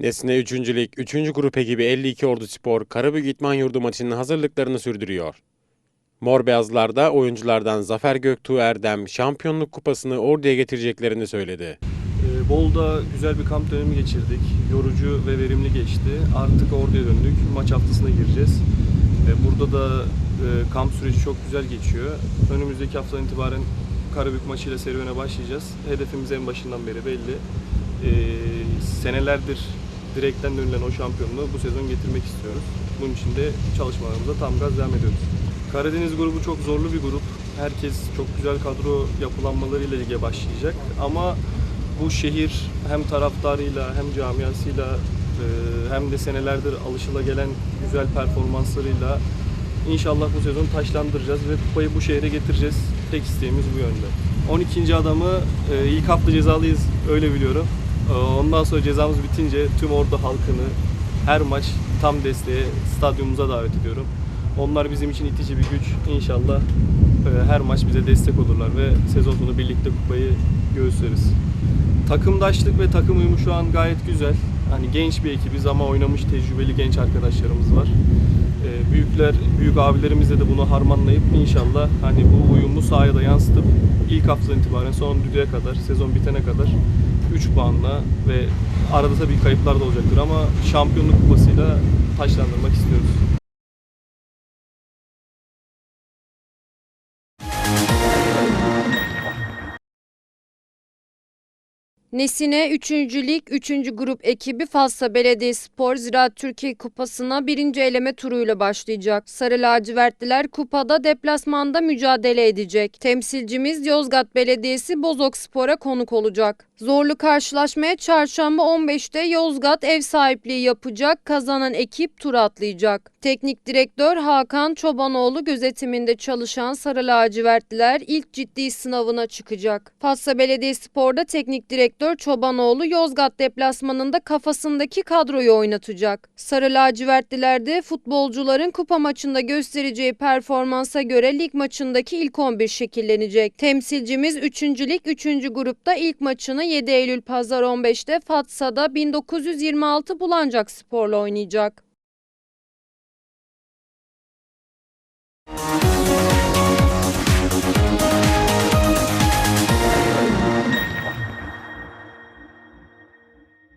Nesne 3. Lig 3. Grup ekibi 52 Ordu Spor Karabük İtman Yurdu maçının hazırlıklarını sürdürüyor. Mor Beyazlar'da oyunculardan Zafer Göktuğ Erdem şampiyonluk kupasını Ordu'ya getireceklerini söyledi. Ee, Bolu'da güzel bir kamp dönemi geçirdik. Yorucu ve verimli geçti. Artık Ordu'ya döndük. Maç haftasına gireceğiz. Burada da e, kamp süreci çok güzel geçiyor. Önümüzdeki haftadan itibaren Karabük maçıyla serüvene başlayacağız. Hedefimiz en başından beri belli. Ee, Senelerdir direkten dönülen o şampiyonluğu bu sezon getirmek istiyoruz. Bunun için de çalışmalarımıza tam gaz devam ediyoruz. Karadeniz grubu çok zorlu bir grup. Herkes çok güzel kadro yapılanmalarıyla lige başlayacak. Ama bu şehir hem taraftarıyla hem camiasıyla e, hem de senelerdir alışılagelen güzel performanslarıyla inşallah bu sezon taşlandıracağız ve kupayı bu şehre getireceğiz. Tek isteğimiz bu yönde. 12. adamı e, ilk hafta cezalıyız öyle biliyorum. E, Ondan sonra cezamız bitince tüm ordu halkını her maç tam desteğe stadyumumuza davet ediyorum. Onlar bizim için itici bir güç. İnşallah e, her maç bize destek olurlar ve sezon sonu birlikte kupayı göğüsleriz. Takımdaşlık ve takım uyumu şu an gayet güzel. Hani genç bir ekibiz ama oynamış tecrübeli genç arkadaşlarımız var. Ee, büyükler, büyük abilerimizle de bunu harmanlayıp inşallah hani bu uyumu sahaya da yansıtıp ilk haftadan itibaren son düdüğe kadar, sezon bitene kadar 3 puanla ve arada tabii kayıplar da olacaktır ama şampiyonluk kupasıyla taşlandırmak istiyoruz. Nesine 3. Lig 3. Grup ekibi Fatsa Belediyespor Ziraat Türkiye Kupası'na birinci eleme turuyla başlayacak. Sarı lacivertliler kupada deplasmanda mücadele edecek. Temsilcimiz Yozgat Belediyesi Bozok Spor'a konuk olacak. Zorlu karşılaşmaya çarşamba 15'te Yozgat ev sahipliği yapacak. Kazanan ekip tur atlayacak. Teknik direktör Hakan Çobanoğlu gözetiminde çalışan Sarı lacivertliler ilk ciddi sınavına çıkacak. Fatsa Belediyespor'da teknik direktör Çobanoğlu Yozgat deplasmanında kafasındaki kadroyu oynatacak. Sarı lacivertlilerde futbolcuların kupa maçında göstereceği performansa göre lig maçındaki ilk 11 şekillenecek. Temsilcimiz 3. Lig 3. grupta ilk maçını 7 Eylül Pazar 15'te Fatsa'da 1926 Bulancak Spor'la oynayacak.